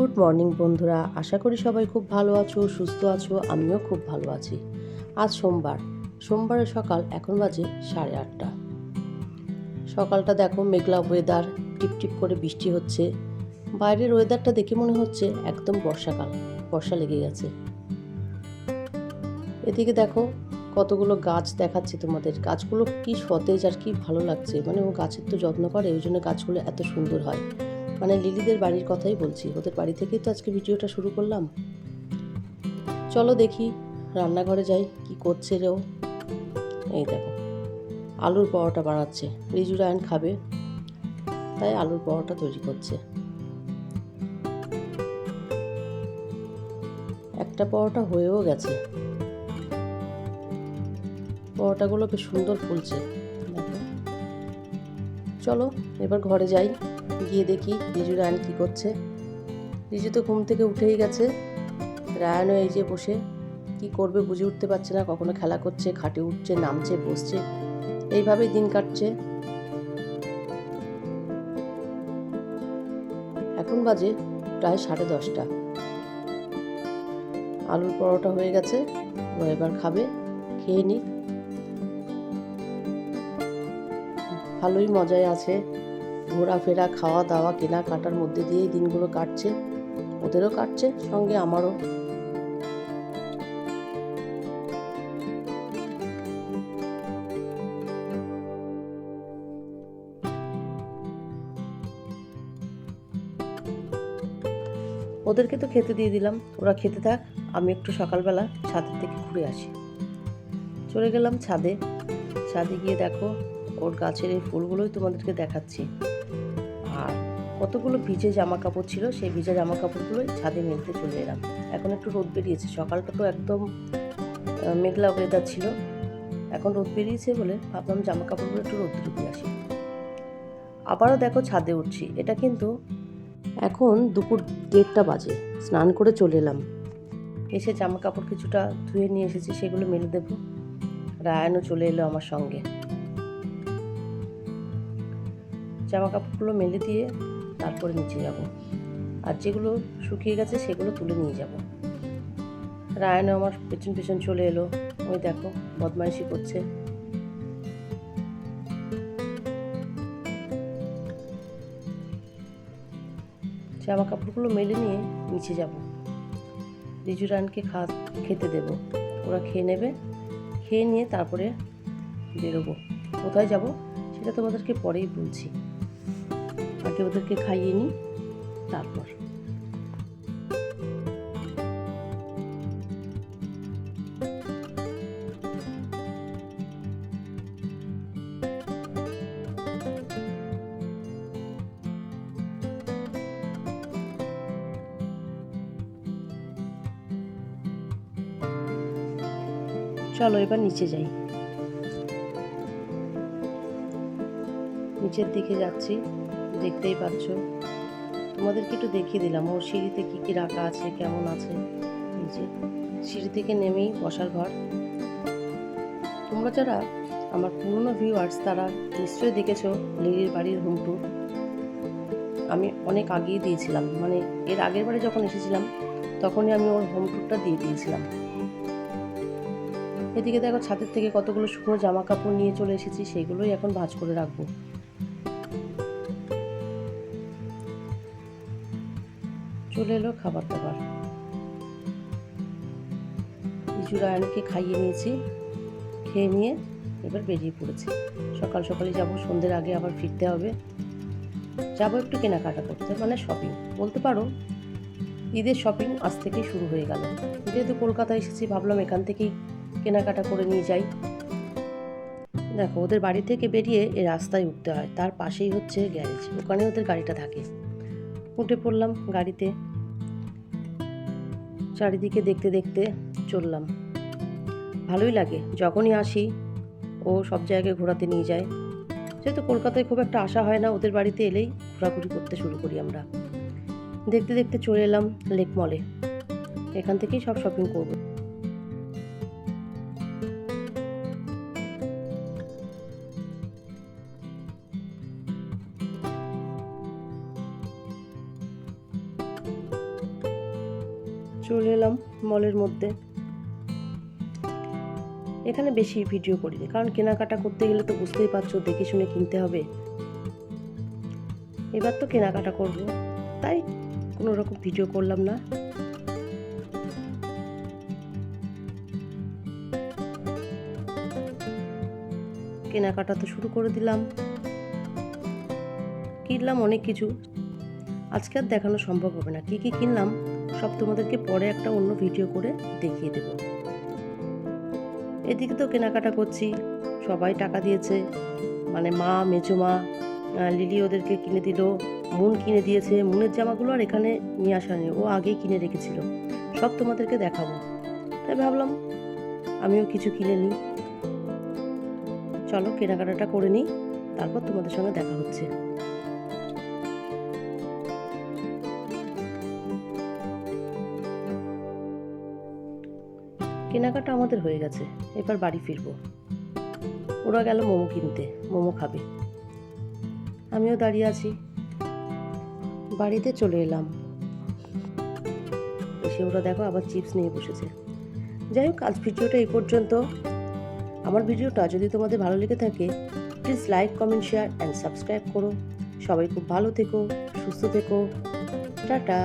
Good morning, বন্ধুরা। আশা করি সবাই খুব ভালো আছো, সুস্থ আছো, আমিও খুব ভালো আছি। আজ সোমবার। সোমবারের সকাল এখন বাজে সাড়ে আটটা। সকালটা দেখো মেঘলা ওয়েদার টিপটিপ করে বৃষ্টি হচ্ছে। বাইরের ওয়েদারটা দেখে মনে হচ্ছে একদম বর্ষাকাল, বর্ষা লেগে গেছে। এদিকে দেখো কতগুলো গাছ দেখাচ্ছে তোমাদের। গাছগুলো কি সতেজ আর কি ভালো লাগছে। মানে ও গাছের তো যত্ন করে, ওই জন্য গাছগুলো এত সুন্দর হয়। মানে লিলিদের বাড়ির কথাই বলছি। ওদের বাড়ি থেকেই তো আজকে ভিডিওটা শুরু করলাম। চলো দেখি, রান্নাঘরে যাই, কি করছে রে ও। এই দেখো, আলুর পরোটা বানাচ্ছে। রিজু রায়ন খাবে, তাই আলুর পরোটা তৈরি করছে। একটা পরোটা হয়েও গেছে। পরোটাগুলো বেশ সুন্দর ফুলছে। চলো, এবার ঘরে যাই। গিয়ে দেখি রিজু রায়ন কী করছে। রিজু তো ঘুম থেকে উঠেই গেছে। রায়নও এই যে বসে, কি করবে বুঝে উঠতে পারছে না, কখনো খেলা করছে, খাটে উঠছে, নামছে, বসছে, এইভাবেই দিন কাটছে। এখন বাজে প্রায় সাড়ে দশটা। আলুর পরোটা হয়ে গেছে ও এবার খাবে, খেয়ে নিক। ভালোই মজায় আছে। ঘোরাফেরা খাওয়া দাওয়া কেনাকাটার মধ্যে দিয়েই দিনগুলো কাটছে। ওদেরও কাটছে, সঙ্গে আমারও। ওদেরকে তো খেতে দিয়ে দিলাম। ওরা খেতে থাক, আমি একটু সকালবেলা ছাদের থেকে ঘুরে আসি। চলে গেলাম ছাদে। ছাদে গিয়ে দেখো, ওর গাছের এই ফুলগুলোই তোমাদেরকে দেখাচ্ছি। কতগুলো ভিজে জামা কাপড় ছিল, সেই ভিজে জামা কাপড়গুলোই ছাদে মেলতে চলে এলাম। এখন একটু রোদ বেরিয়েছে, সকালটা তো একদম মেঘলা ওয়েদার ছিল। এখন রোদ বেরিয়েছে বলে ভাবলাম জামা কাপড়গুলো একটু রোদ দিয়ে আসি। আবারও দেখো ছাদে উঠছি। এটা কিন্তু এখন দুপুর দেড়টা বাজে, স্নান করে চলে এলাম। এসে জামা কাপড় কিছুটা ধুয়ে নিয়ে এসেছি, সেগুলো মেলে দেবো। রায়ানও চলে এলো আমার সঙ্গে। জামা কাপড়গুলো মেলে দিয়ে তারপরে নিচে যাব। আর যেগুলো শুকিয়ে গেছে সেগুলো তুলে নিয়ে যাব। রায়ানও আমার পেছন পেছন চলে এলো। ওই দেখো, বদমাইশি করছে। জামা কাপড়গুলো মেলে নিয়ে নিচে যাব। রিজু রানকে খা, খেতে দেব। ওরা খেয়ে নেবে। খেয়ে নিয়ে তারপরে বেরোবো। কোথায় যাব সেটা তোমাদেরকে পরেই বলছি। আগে ওদেরকে খাইয়ে নিই। তারপর। চলো এবার নিচে যাই। নিচের দিকে যাচ্ছি। দেখতেই পাচ্ছ। তোমাদেরকে একটু দেখিয়ে দিলাম, ওর সিঁড়িতে কী কী রাখা আছে, কেমন আছে? এই যে, সিঁড়ি থেকে নেমেই বসার ঘর। তোমরা যারা আমার পুরনো ভিউয়ার্স তারা নিশ্চয়ই দেখেছ লিলির বাড়ির হোম ট্যুর আমি অনেক আগেই দিয়েছিলাম মানে এর আগের বারে যখন এসেছিলাম, তখনই আমি ওর হোম ট্যুরটা দিয়ে দিয়েছিলাম। এদিকে দেখো ছাদের থেকে কতগুলো শুকনো জামা কাপড় নিয়ে চলে এসেছি, সেগুলোই এখন ভাঁজ করে রাখব। চলে এলো, খাবার দাবার। ইজু রায়নকে খাইয়ে নিয়েছি, খেয়ে নিয়ে এবার বেরিয়ে পড়েছি। সকাল সকালে যাব, সন্ধ্যের আগে আবার ফিরতে হবে। যাব একটু কেনাকাটা করতে মানে শপিং বলতে পারো, ঈদের শপিং আজ থেকেই শুরু হয়ে গেল। যেহেতু কলকাতায় এসেছি, ভাবলাম এখান থেকেই কেনাকাটা করে নিয়ে যাই। দেখো, ওদের বাড়ি থেকে বেরিয়ে এ রাস্তায় উঠতে হয়। তার পাশেই হচ্ছে গ্যারেজ, ওখানে ওদের গাড়িটা থাকে। উঠে পড়লাম গাড়িতে। চারিদিকে দেখতে দেখতে চললাম। ভালোই লাগে। যখনই আসি, ও সব জায়গায় ঘোরাতে নিয়ে যায়। যেহেতু কলকাতায় খুব একটা আশা হয় না, ওদের বাড়িতে এলেই ঘোরাঘুরি করতে শুরু করি আমরা। দেখতে দেখতে চলে এলাম লেক মলে। এখান থেকেই সব শপিং করব। চলে এলাম মলের মধ্যে। এখানে বেশি ভিডিও করিনি, কারণ কেনাকাটা করতে গেলে তো বুঝতেই পারছ, দেখে শুনে কিনতে হবে। এবার তো কেনাকাটা করব, তাই কোনো রকম ভিডিও করলাম না। কেনাকাটা তো শুরু করে দিলাম। কিনলাম অনেক কিছু আজকে আর দেখানো সম্ভব হবে না। কী কী কিনলাম, সব তোমাদেরকে পরে একটা অন্য ভিডিও করে দেখিয়ে দেব। এদিকে তো কেনাকাটা করছি, সবাই টাকা দিয়েছে। মানে মা, মেজো মা লিলি ওদেরকে কিনে দিল, মুন কিনে দিয়েছে। মুনের জামাগুলো আর এখানে নিয়ে আসা নেই ও আগেই কিনে রেখেছিল। সব তোমাদেরকে দেখাবো। তাই ভাবলাম, আমিও কিছু কিনে নিই। চলো কেনাকাটাটা করে নিই, তারপর তোমাদের সঙ্গে দেখা হচ্ছে। কেনাকাটা আমাদের হয়ে গেছে, এবার বাড়ি ফিরবো। ওরা গেল মোমো কিনতে, মোমো খাবে। আমিও দাঁড়িয়ে আছি। বাড়িতে চলে এলাম। এসে ওরা দেখো আবার চিপস নিয়ে বসেছে। যাই হোক, আজ ভিডিওটা এই পর্যন্ত। আমার ভিডিওটা যদি তোমাদের ভালো লেগে থাকে please like comment share and subscribe করো। সবাই খুব ভালো থেকো, সুস্থ থেকো। টাটা।